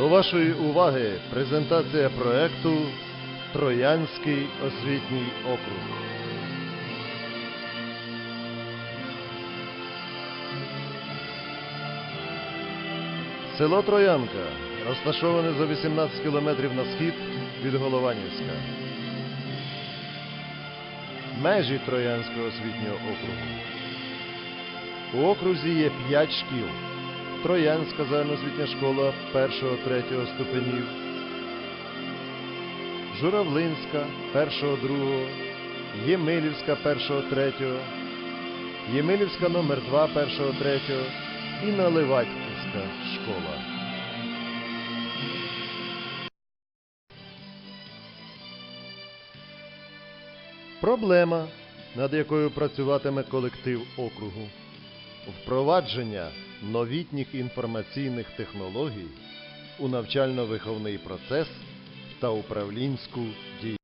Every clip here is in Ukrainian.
До вашої уваги презентація проекту Троянський освітній округ. Село Троянка розташоване за 18 кілометрів на схід від Голованівська. Межі Троянського освітнього округу. У окрузі є 5 шкіл. Троянська загальноосвітня школа 1-3 ступенів, Журавлинська 1-2, Ємилівська 1-3, Ємилівська номер 2 1-3 і Наливатьківська школа. Проблема, над якою працюватиме колектив округу впровадження новітніх інформаційних технологій у навчально-виховний процес та управлінську діяльність.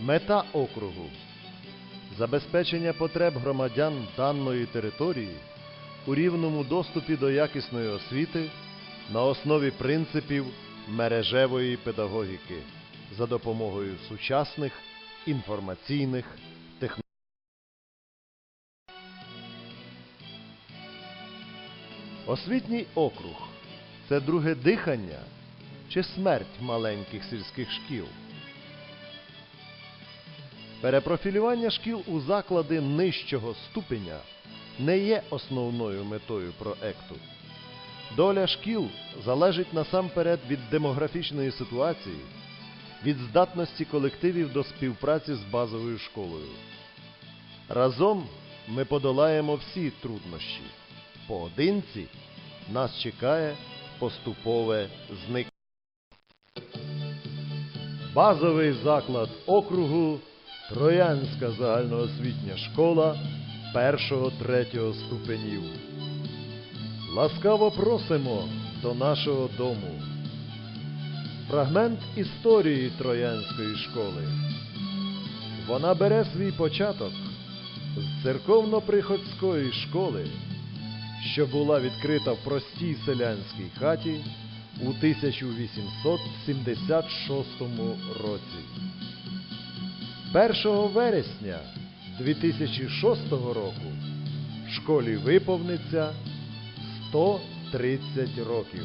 Мета округу забезпечення потреб громадян даної території у рівному доступі до якісної освіти на основі принципів мережевої педагогіки за допомогою сучасних інформаційних Освітній округ це друге дихання чи смерть маленьких сільських шкіл. Перепрофілювання шкіл у заклади нижчого ступеня не є основною метою проекту. Доля шкіл залежить насамперед від демографічної ситуації, від здатності колективів до співпраці з базовою школою. Разом ми подолаємо всі труднощі. Поодинці нас чекає поступове зникнення. Базовий заклад округу Троянська загальноосвітня школа 1-3 ступенів. Ласкаво просимо до нашого дому. Фрагмент історії Троянської школи. Вона бере свій початок з церковно-приходської школи, що була відкрита в простій селянській хаті у 1876 році. 1 вересня 2006 року школі виповниться 130 років.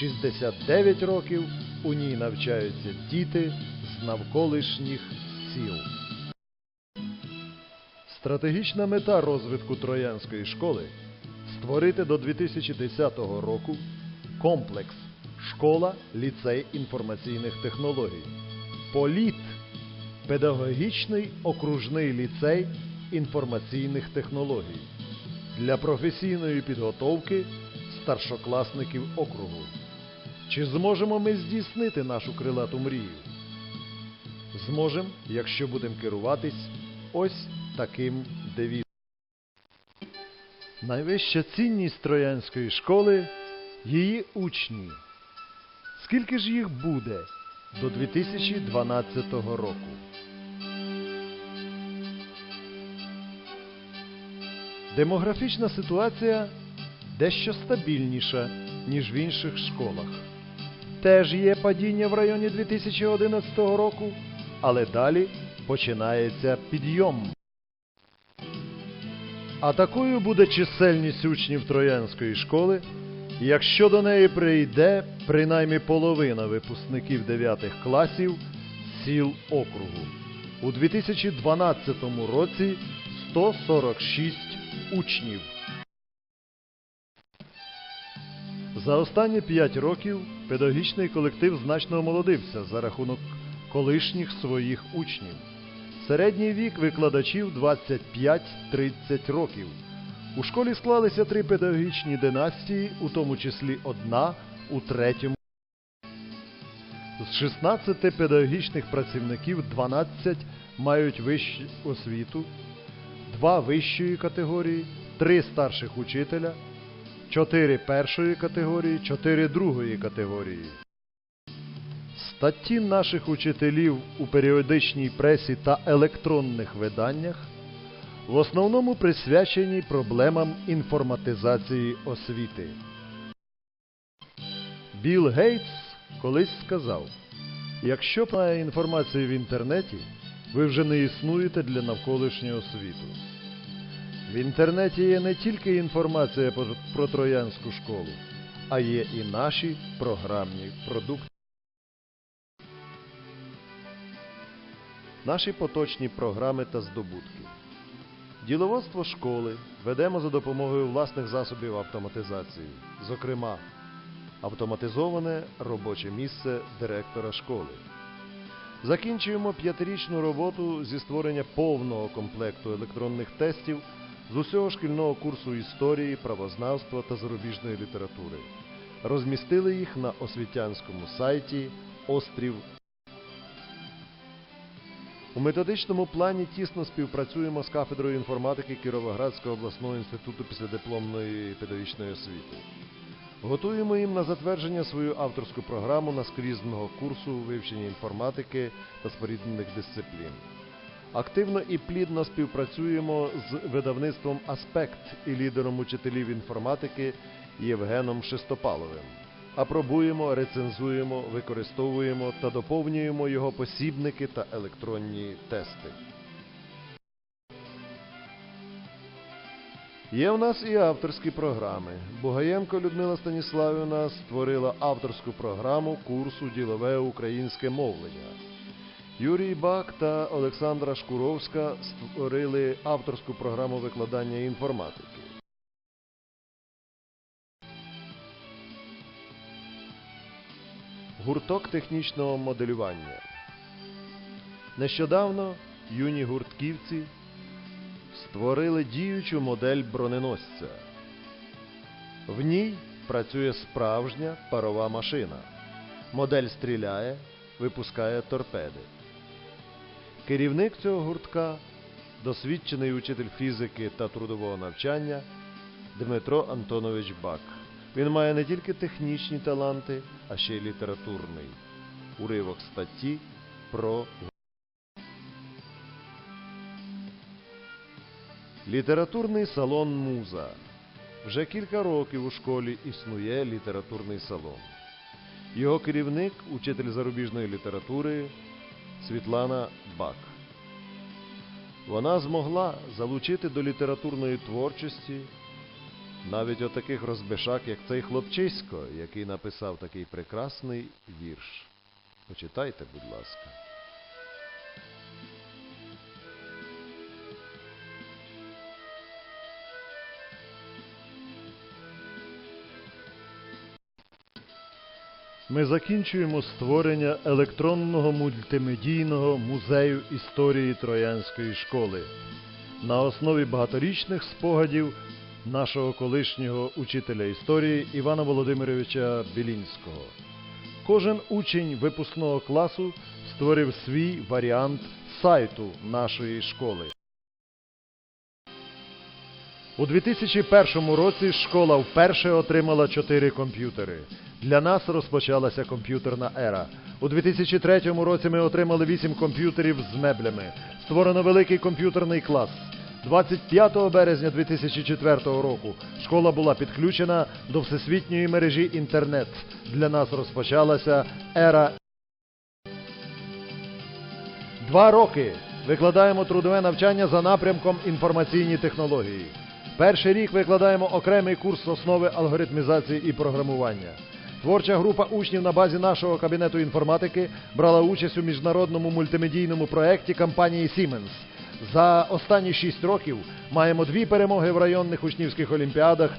69 років у ній навчаються діти з навколишніх сіл. Стратегічна мета розвитку Троянської школи створити до 2010 року комплекс школа, ліцей інформаційних технологій. Політ педагогічний окружний ліцей інформаційних технологій для професійної підготовки старшокласників округу. Чи зможемо ми здійснити нашу крилату мрію? Зможемо, якщо будемо керуватись ось таким девізом. Найвища цінність Троянської школи її учні. Скільки ж їх буде до 2012 року? Демографічна ситуація дещо стабільніша, ніж в інших школах. Теж є падіння в районі 2011 року, але далі починається підйом. А такою буде чисельність учнів Троянської школи, якщо до неї прийде принаймні половина випускників 9 класів сіл округу. У 2012 році 146 учнів. За останні 5 років педагогічний колектив значно омолодився за рахунок колишніх своїх учнів. Середній вік викладачів 25-30 років. У школі склалися три педагогічні династії, у тому числі одна у третьому. З 16 педагогічних працівників 12 мають вищу освіту, 2 вищої категорії, 3 старших учителя, 4 першої категорії, 4 другої категорії. Статті наших учителів у періодичній пресі та електронних виданнях в основному присвячені проблемам інформатизації освіти. Білл Гейтс колись сказав: якщо немає інформації в інтернеті, ви вже не існуєте для навколишнього світу. В інтернеті є не тільки інформація про троянську школу, а є і наші програмні продукти. Наші поточні програми та здобутки. Діловодство школи ведемо за допомогою власних засобів автоматизації, зокрема, автоматизоване робоче місце директора школи. Закінчуємо п'ятирічну роботу зі створення повного комплекту електронних тестів з усього шкільного курсу історії, правознавства та зарубіжної літератури. Розмістили їх на освітянському сайті Острів. У методичному плані тісно співпрацюємо з кафедрою інформатики Кіровоградського обласного інституту післядипломної педагогічної освіти. Готуємо їм на затвердження свою авторську програму наскрізного курсу вивчення інформатики та споріднених дисциплін. Активно і плідно співпрацюємо з видавництвом Аспект і лідером учителів інформатики Євгеном Шестопаловим. Апробуємо, рецензуємо, використовуємо та доповнюємо його посібники та електронні тести. Є в нас і авторські програми. Бугаєнко Людмила Станіславівна створила авторську програму курсу Ділове українське мовлення. Юрій Бак та Олександра Шкуровська створили авторську програму викладання інформатики. Гурток технічного моделювання. Нещодавно юні гуртківці створили діючу модель броненосця. В ній працює справжня парова машина. Модель стріляє, випускає торпеди. Керівник цього гуртка досвідчений учитель фізики та трудового навчання Дмитро Антонович Бак. Він має не тільки технічні таланти, а ще й літературний. Уривок статті про Літературний салон Муза. Вже кілька років у школі існує літературний салон. Його керівник, учитель зарубіжної літератури Світлана Бак. Вона змогла залучити до літературної творчості навіть отаких розбишак, як цей хлопчисько, який написав такий прекрасний вірш. Почитайте, будь ласка. Ми закінчуємо створення електронного мультимедійного музею історії Троянської школи на основі багаторічних спогадів нашого колишнього учителя історії Івана Володимировича Білінського. Кожен учень випускного класу створив свій варіант сайту нашої школи. У 2001 році школа вперше отримала 4 комп'ютери. Для нас розпочалася комп'ютерна ера. У 2003 році ми отримали 8 комп'ютерів з меблями. Створено великий комп'ютерний клас. 25 березня 2004 року школа була підключена до всесвітньої мережі інтернет. Для нас розпочалася ера. Два роки викладаємо трудове навчання за напрямком інформаційні технології. Перший рік викладаємо окремий курс основи алгоритмізації і програмування. Творча група учнів на базі нашого кабінету інформатики брала участь у міжнародному мультимедійному проєкті компанії Siemens. За останні шість років маємо дві перемоги в районних учнівських олімпіадах.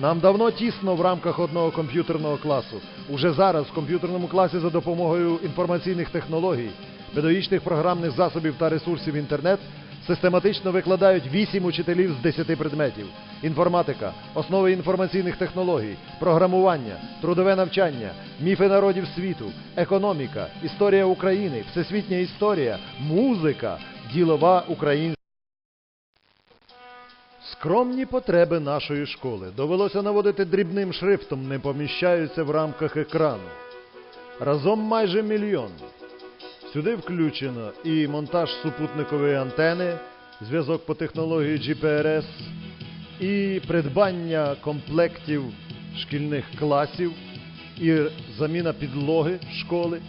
Нам давно тісно в рамках одного комп'ютерного класу. Уже зараз в комп'ютерному класі за допомогою інформаційних технологій, педагогічних програмних засобів та ресурсів інтернет систематично викладають 8 учителів з 10 предметів: інформатика, основи інформаційних технологій, програмування, трудове навчання, міфи народів світу, економіка, історія України, всесвітня історія, музика, ділова українська. Скромні потреби нашої школи довелося наводити дрібним шрифтом, не поміщаються в рамках екрану. Разом майже мільйон. Сюди включено і монтаж супутникової антени, зв'язок по технології GPRS, і придбання комплектів шкільних класів, і заміна підлоги школи,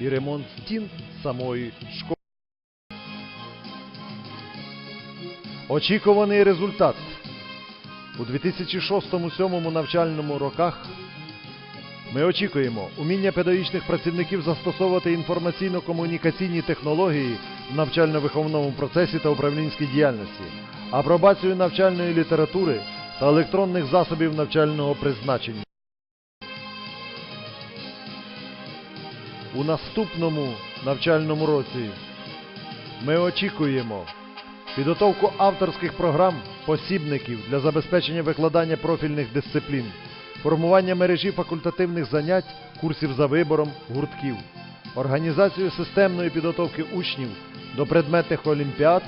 і ремонт стін самої школи. Очікуваний результат. У 2006-2007 навчальному роках ми очікуємо уміння педагогічних працівників застосовувати інформаційно-комунікаційні технології в навчально-виховному процесі та управлінській діяльності, апробацію навчальної літератури та електронних засобів навчального призначення. У наступному навчальному році ми очікуємо підготовку авторських програм посібників для забезпечення викладання профільних дисциплін, формування мережі факультативних занять, курсів за вибором, гуртків, організацію системної підготовки учнів до предметних олімпіад,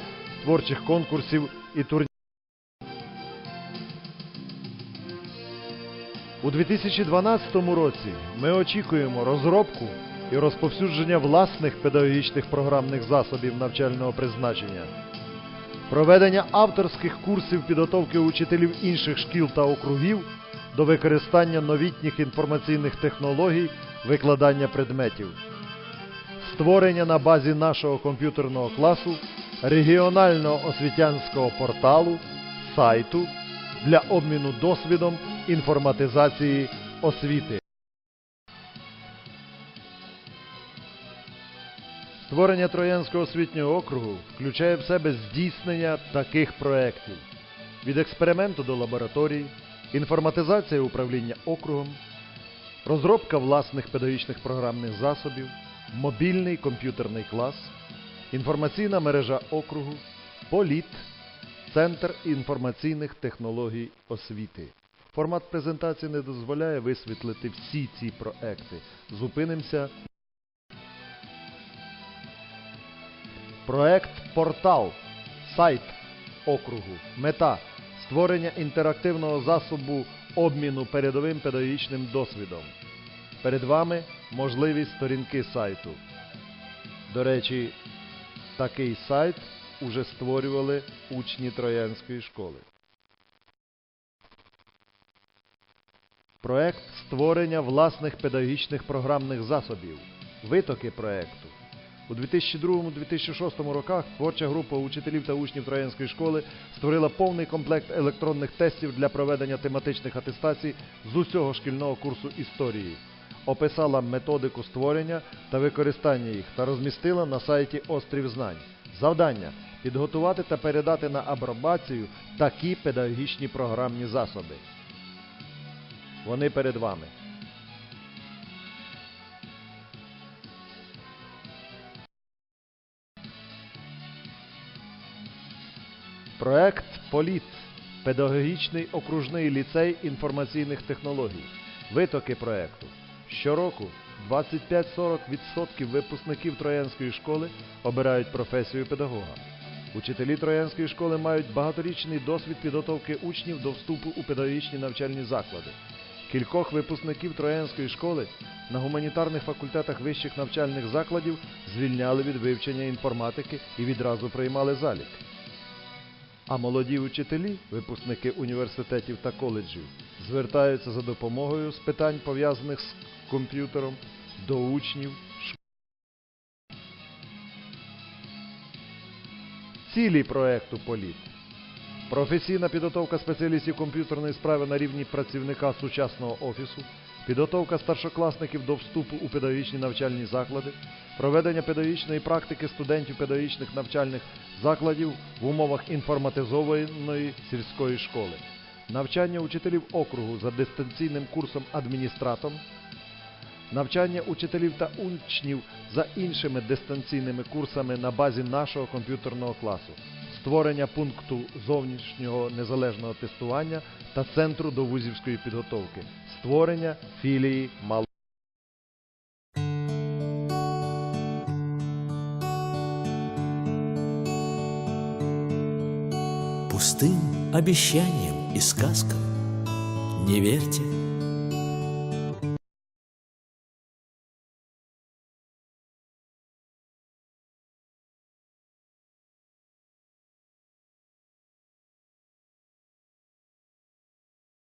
творчих конкурсів і турнірів. У 2012 році ми очікуємо розробку і розповсюдження власних педагогічних програмних засобів навчального призначення, проведення авторських курсів підготовки учителів інших шкіл та округів до використання новітніх інформаційних технологій викладання предметів, створення на базі нашого комп'ютерного класу регіонального освітянського порталу, сайту для обміну досвідом інформатизації освіти. Створення Троянського освітнього округу включає в себе здійснення таких проєктів від експерименту до лабораторії, інформатизація управління округом, розробка власних педагогічних програмних засобів, мобільний комп'ютерний клас, інформаційна мережа округу, політ, Центр інформаційних технологій освіти. Формат презентації не дозволяє висвітлити всі ці проекти. Зупинимося. Проект Портал. Сайт округу. Мета створення інтерактивного засобу обміну передовим педагогічним досвідом. Перед вами можливість сторінки сайту. До речі, такий сайт уже створювали учні Троянської школи. Проект створення власних педагогічних програмних засобів. Витоки проекту. У 2002-2006 роках творча група учителів та учнів Троянської школи створила повний комплект електронних тестів для проведення тематичних атестацій з усього шкільного курсу історії. Описала методику створення та використання їх та розмістила на сайті Острів Знань. Завдання підготувати та передати на апробацію такі педагогічні програмні засоби. Вони перед вами. Проект Політ. Педагогічний окружний ліцей інформаційних технологій. Витоки проекту. Щороку 25-40% випускників Троянської школи обирають професію педагога. Учителі Троянської школи мають багаторічний досвід підготовки учнів до вступу у педагогічні навчальні заклади. Кількох випускників Троянської школи на гуманітарних факультетах вищих навчальних закладів звільняли від вивчення інформатики і відразу приймали залік. А молоді учителі, випускники університетів та коледжів, звертаються за допомогою з питань пов'язаних з комп'ютером до учнів. ш- Цілі проекту Політ. Професійна підготовка спеціалістів комп'ютерної справи на рівні працівника сучасного офісу, підготовка старшокласників до вступу у педагогічні навчальні заклади, проведення педагогічної практики студентів педагогічних навчальних закладів в умовах інформатизованої сільської школи, навчання учителів округу за дистанційним курсом адміністратом, навчання учителів та учнів за іншими дистанційними курсами на базі нашого комп'ютерного класу, створення пункту зовнішнього незалежного тестування та центру до вузівської підготовки, створення філії мал. Пустым обещаниям и сказкам Не верьте,